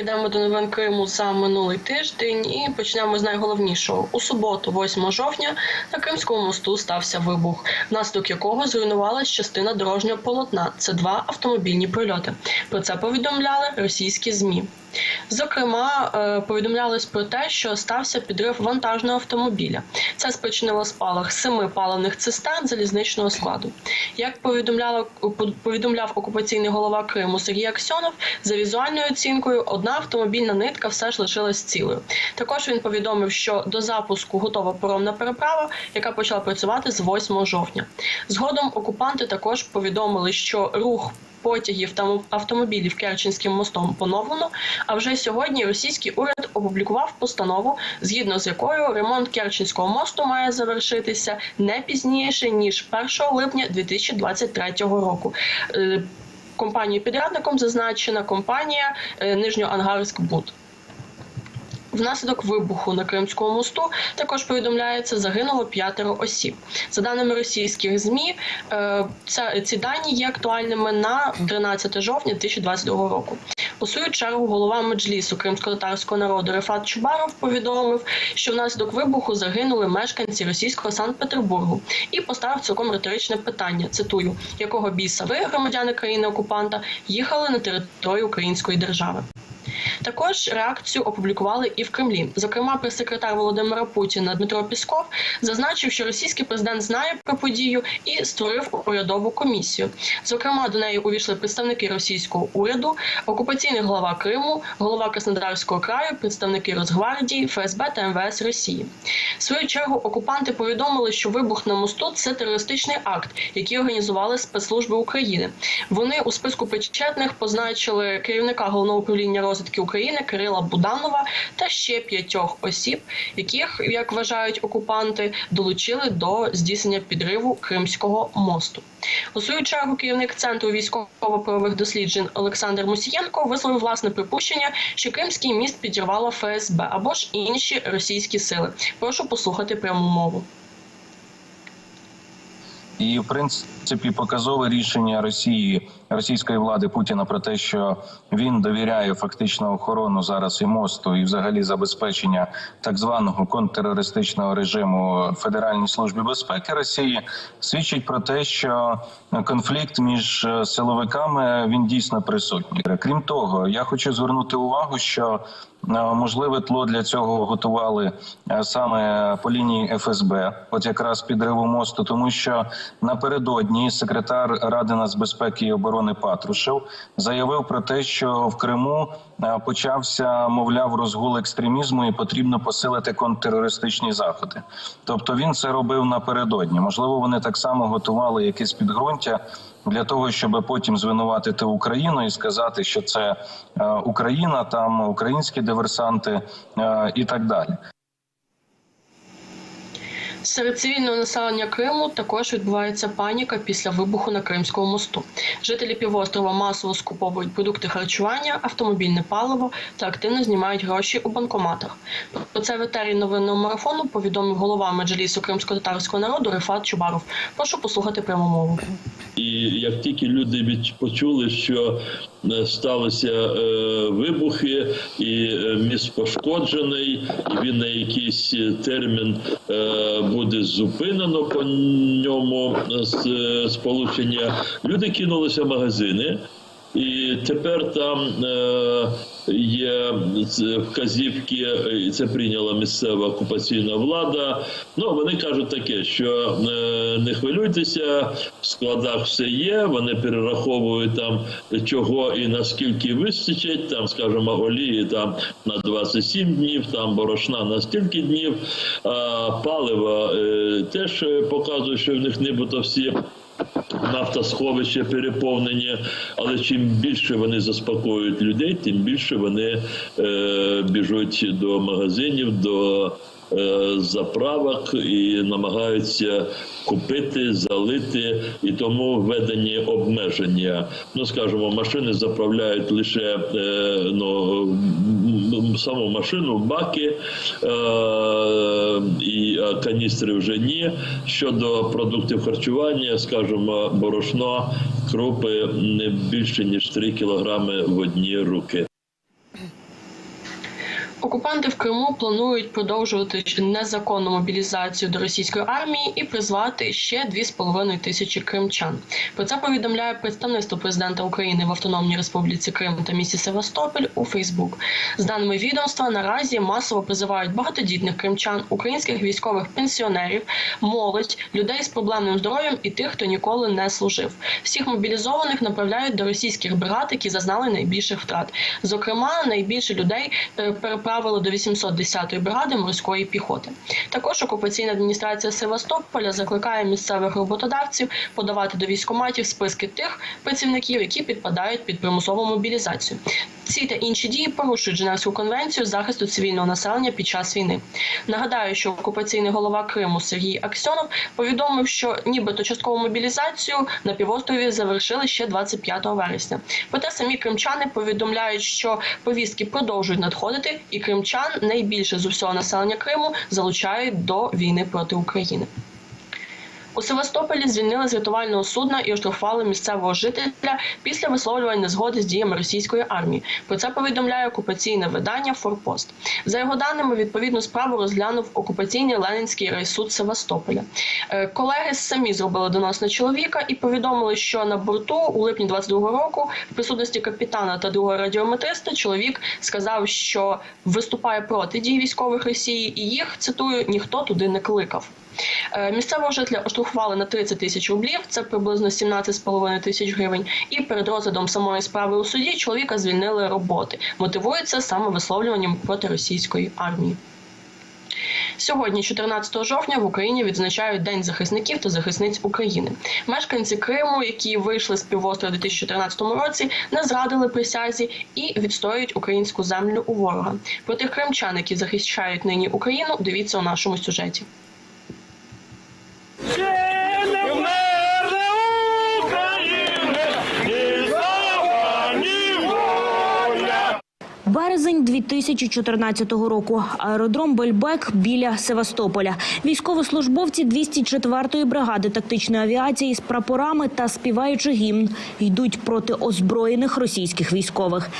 перейдемо до новин Криму за минулий тиждень і почнемо з найголовнішого. У суботу, 8 жовтня, на Кримському мосту стався вибух, внаслідок якого зруйнувалась частина дорожнього полотна. Це два автомобільні прильоти. Про це повідомляли російські змі. Зокрема, е, повідомлялось про те, що стався підрив вантажного автомобіля. Це спричинило спалах семи паливних цистерн залізничного складу. Як повідомляла повідомляв окупаційний голова Криму Сергій Аксьонов, за візуальною оцінкою одна автомобільна нитка все ж лишилась цілою. Також він повідомив, що до запуску готова паромна переправа, яка почала працювати з 8 жовтня. Згодом окупанти також повідомили, що рух потягів та автомобілів Керченським мостом поновлено. А вже сьогодні російський уряд опублікував постанову, згідно з якою ремонт Керченського мосту має завершитися не пізніше ніж 1 липня 2023 року. Е, Компанією підрядником зазначена компанія Нижньоангарськ Нижньоангарськбуд. Внаслідок вибуху на Кримському мосту також повідомляється загинуло п'ятеро осіб. За даними російських змі, е, ці дані є актуальними на 13 жовтня 2022 року. У свою чергу голова меджлісу кримсько-татарського народу Рефат Чубаров повідомив, що внаслідок вибуху загинули мешканці російського Санкт-Петербургу і поставив цілком риторичне питання: цитую, якого біса ви, громадяни країни окупанта, їхали на територію Української держави. Також реакцію опублікували і в Кремлі. Зокрема, прес-секретар Володимира Путіна Дмитро Пісков зазначив, що російський президент знає про подію і створив урядову комісію. Зокрема, до неї увійшли представники російського уряду, окупаційний голова Криму, голова Краснодарського краю, представники Росгвардії, ФСБ та МВС Росії. В свою чергу окупанти повідомили, що вибух на мосту це терористичний акт, який організували спецслужби України. Вони у списку причетних позначили керівника головного управління розвідки України Кирила Буданова та ще п'ятьох осіб, яких, як вважають окупанти, долучили до здійснення підриву Кримського мосту. У свою чергу керівник центру військово-правових досліджень Олександр Мусієнко висловив власне припущення, що Кримський міст підірвало ФСБ або ж інші російські сили. Прошу послухати пряму мову. І в принципі показове рішення Росії російської влади Путіна про те, що він довіряє фактично охорону зараз і мосту, і взагалі забезпечення так званого контртерористичного режиму Федеральній службі безпеки Росії, свідчить про те, що конфлікт між е, силовиками він дійсно присутній. Крім того, я хочу звернути увагу, що можливе тло для цього готували е, саме по лінії ФСБ, от якраз підриву мосту, тому що напередодні секретар Ради нацбезпеки і оборони Патрушев заявив про те, що в Криму е, почався, мовляв, розгул екстремізму, і потрібно посилити контртерористичні заходи. Тобто він це робив напередодні. Можливо, вони так само готували якесь підґрунтя для того, щоб потім звинуватити Україну і сказати, що це е, Україна, там українські диверсанти е, і так далі. Серед цивільного населення Криму також відбувається паніка після вибуху на Кримському мосту. Жителі півострова масово скуповують продукти харчування, автомобільне паливо та активно знімають гроші у банкоматах. Про це в етері новинного марафону повідомив голова меджлісу кримсько-татарського народу Рефат Чубаров. Прошу послухати пряму мову. І як тільки люди почули, що е, сталися е, вибухи, і е, міст пошкоджений, і він на якийсь термін буде зупинено по ньому сполучення, люди кинулися в магазини. І тепер там є вказівки, і це прийняла місцева окупаційна влада. Ну вони кажуть таке, що е, не хвилюйтеся, в складах все є. Вони перераховують там чого і наскільки вистачить. Там, скажімо, олії там на 27 днів, там борошна на стільки днів. А паливо е, теж е, показує, що в них нібито всі нафтосховища переповнені, але чим більше вони заспокоюють людей, тим більше вони е, біжуть до магазинів, до е, заправок і намагаються купити, залити, і тому введені обмеження. Ну скажімо, машини заправляють лише е, ну, саму машину, баки е, і каністри вже ні. Щодо продуктів харчування, скажімо, борошно, крупи не більше ніж 3 кілограми в одні руки. Окупанти в Криму планують продовжувати незаконну мобілізацію до російської армії і призвати ще 2,5 тисячі кримчан. Про це повідомляє представництво президента України в Автономній Республіці Крим та місті Севастополь у Фейсбук. З даними відомства, наразі масово призивають багатодітних кримчан, українських військових пенсіонерів, молодь, людей з проблемним здоров'ям і тих, хто ніколи не служив. Всіх мобілізованих направляють до російських бригад, які зазнали найбільших втрат. Зокрема, найбільше людей е, переправили до 810-ї бригади морської піхоти. Також окупаційна адміністрація Севастополя закликає місцевих роботодавців подавати до військоматів списки тих працівників, які підпадають під примусову мобілізацію. Ці та інші дії порушують Женевську конвенцію захисту цивільного населення під час війни. Нагадаю, що окупаційний голова Криму Сергій Аксьонов повідомив, що нібито часткову мобілізацію на півострові завершили ще 25 вересня. Проте самі кримчани повідомляють, що повістки продовжують надходити, і кримчан найбільше з усього населення Криму залучають до війни проти України. У Севастополі звільнили з рятувального судна і оштрафували місцевого жителя після висловлювання незгоди з діями російської армії. Про це повідомляє окупаційне видання Форпост. За його даними, відповідну справу розглянув окупаційний Ленінський райсуд Севастополя. Е, Колеги самі зробили донос на чоловіка і повідомили, що на борту у липні 22 року в присутності капітана та другого радіометриста чоловік сказав, що виступає проти дій військових Росії, і їх цитую ніхто туди не кликав. Е, Місцевого жителя оштрафували на 30 тисяч рублів, це приблизно 17,5 тисяч гривень. І перед розглядом самої справи у суді чоловіка звільнили роботи. Мотивується саме висловлюванням проти російської армії. Сьогодні, 14 жовтня, в Україні відзначають День захисників та захисниць України. Мешканці Криму, які вийшли з півострова у 2014 році, не зрадили присязі і відстоюють українську землю у ворога. Про тих кримчан, які захищають нині Україну, дивіться у нашому сюжеті. Не вмерне України, ні слава, ні воля. Березень 2014 року. Аеродром Бельбек біля Севастополя. Військовослужбовці 204-ї бригади тактичної авіації з прапорами та співаючи гімн йдуть проти озброєних російських військових.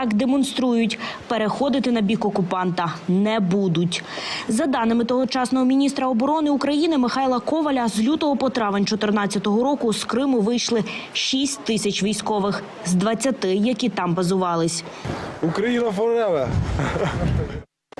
Так демонструють, переходити на бік окупанта не будуть. За даними тогочасного міністра оборони України Михайла Коваля, з лютого по травень 2014 року з Криму вийшли 6 тисяч військових з 20, які там базувались. Україна forever!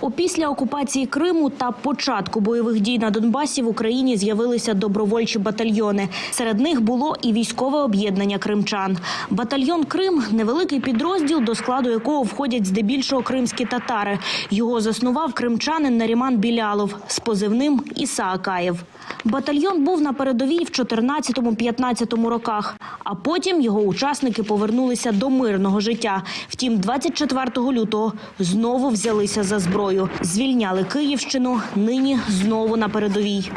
Опісля окупації Криму та початку бойових дій на Донбасі в Україні з'явилися добровольчі батальйони. Серед них було і військове об'єднання кримчан. Батальйон Крим невеликий підрозділ, до складу якого входять здебільшого кримські татари. Його заснував кримчанин Наріман Білялов з позивним Іса Акаєв. Батальйон був на передовій в 14-15 роках, а потім його учасники повернулися до мирного життя. Втім, 24 лютого знову взялися за зброю, звільняли Київщину. Нині знову на передовій.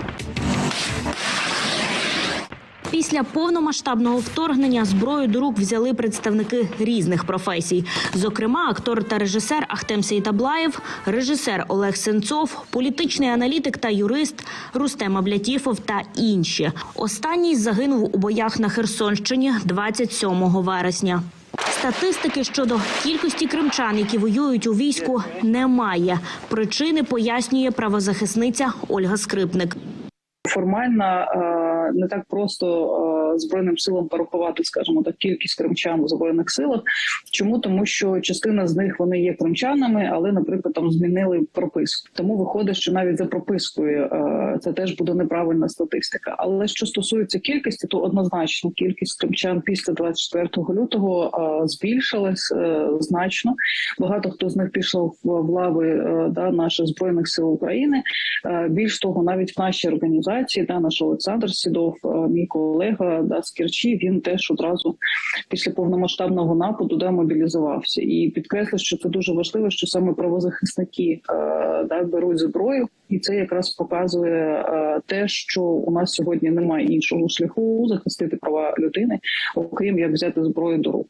Після повномасштабного вторгнення зброю до рук взяли представники різних професій. Зокрема, актор та режисер Ахтем Сейтаблаєв, режисер Олег Сенцов, політичний аналітик та юрист Рустем Аблятіфов та інші. Останній загинув у боях на Херсонщині 27 вересня. Статистики щодо кількості кримчан, які воюють у війську, немає. Причини пояснює правозахисниця Ольга Скрипник. формально е, не так просто е, збройним силам порахувати, скажімо так, кількість кримчан у збройних силах. Чому тому, що частина з них вони є кримчанами, але, наприклад, там змінили прописку. Тому виходить, що навіть за пропискою е, це теж буде неправильна статистика. Але що стосується кількості, то однозначно кількість кримчан після 24 лютого е, збільшилась е, значно. Багато хто з них пішов в, лави да, наших збройних сил України. Більш того, навіть в нашій організації, да, наш Олександр Сідов, мій колега да, з Керчі, він теж одразу після повномасштабного нападу да, мобілізувався і підкреслив, що це дуже важливо, що саме правозахисники е, да, беруть зброю, і це якраз показує е, те, що у нас сьогодні немає іншого шляху захистити права людини, окрім як взяти зброю до рук.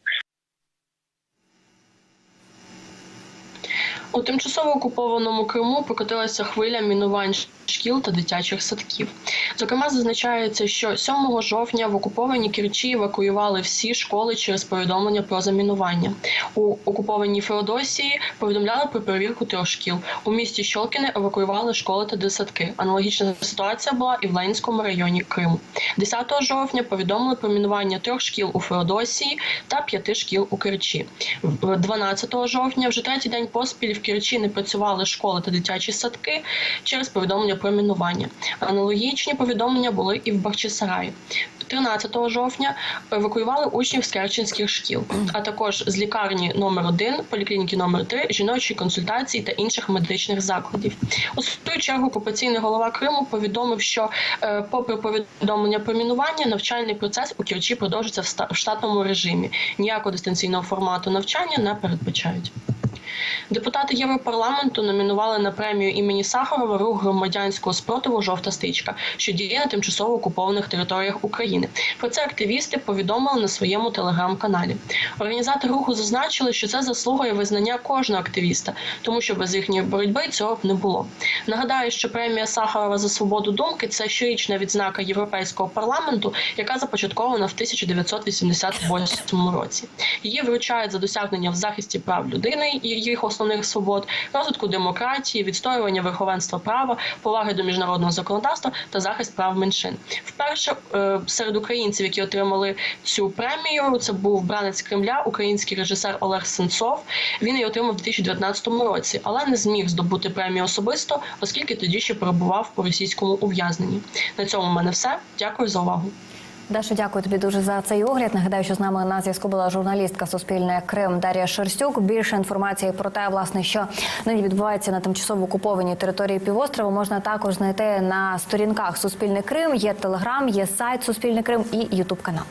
У тимчасово окупованому Криму прокотилася хвиля мінувань шкіл та дитячих садків. Зокрема, зазначається, що 7 жовтня в окупованій Керчі евакуювали всі школи через повідомлення про замінування. У окупованій Феодосії повідомляли про перевірку трьох шкіл. У місті Щолкіне евакуювали школи та дитсадки. Аналогічна ситуація була і в Ленінському районі Криму. 10 жовтня повідомили про мінування трьох шкіл у Феодосії та п'яти шкіл у Керчі. 12 жовтня вже третій день поспіль Керчі не працювали школи та дитячі садки через повідомлення про мінування. Аналогічні повідомлення були і в Бахчисараї. 13 жовтня евакуювали учнів з керченських шкіл, а також з лікарні номер 1 поліклініки номер 3 жіночої консультації та інших медичних закладів. У свою чергу окупаційний голова Криму повідомив, що, е, попри повідомлення про мінування, навчальний процес у Керчі ста- в штатному режимі. Ніякого дистанційного формату навчання не передбачають. Депутати Європарламенту номінували на премію імені Сахарова рух громадянського спротиву Жовта стрічка, що діє на тимчасово окупованих територіях України. Про це активісти повідомили на своєму телеграм-каналі. Організатори руху зазначили, що це заслуга і визнання кожного активіста, тому що без їхньої боротьби цього б не було. Нагадаю, що премія Сахарова за свободу думки це щорічна відзнака Європейського парламенту, яка започаткована в 1988 році. Її вручають за досягнення в захисті прав людини і їх основних свобод, розвитку демократії, відстоювання верховенства права, поваги до міжнародного законодавства та захист прав меншин. Вперше е, серед українців, які отримали цю премію, це був бранець Кремля, український режисер Олег Сенцов. Він її отримав у 2019 році, але не зміг здобути премію особисто, оскільки тоді ще перебував у російському ув'язненні. На цьому в мене все. Дякую за увагу. Даша, дякую тобі дуже за цей огляд. Нагадаю, що з нами на зв'язку була журналістка Суспільне Крим Дар'я Шерстюк. Більше інформації про те, власне, що нині відбувається на тимчасово окупованій території півострову, можна також знайти на сторінках Суспільне Крим. Є телеграм, є сайт Суспільне Крим і Ютуб канал.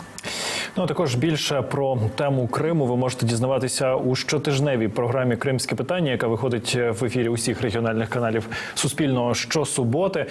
Ну а також більше про тему Криму ви можете дізнаватися у щотижневій програмі Кримське питання, яка виходить в ефірі усіх регіональних каналів Суспільного щосуботи.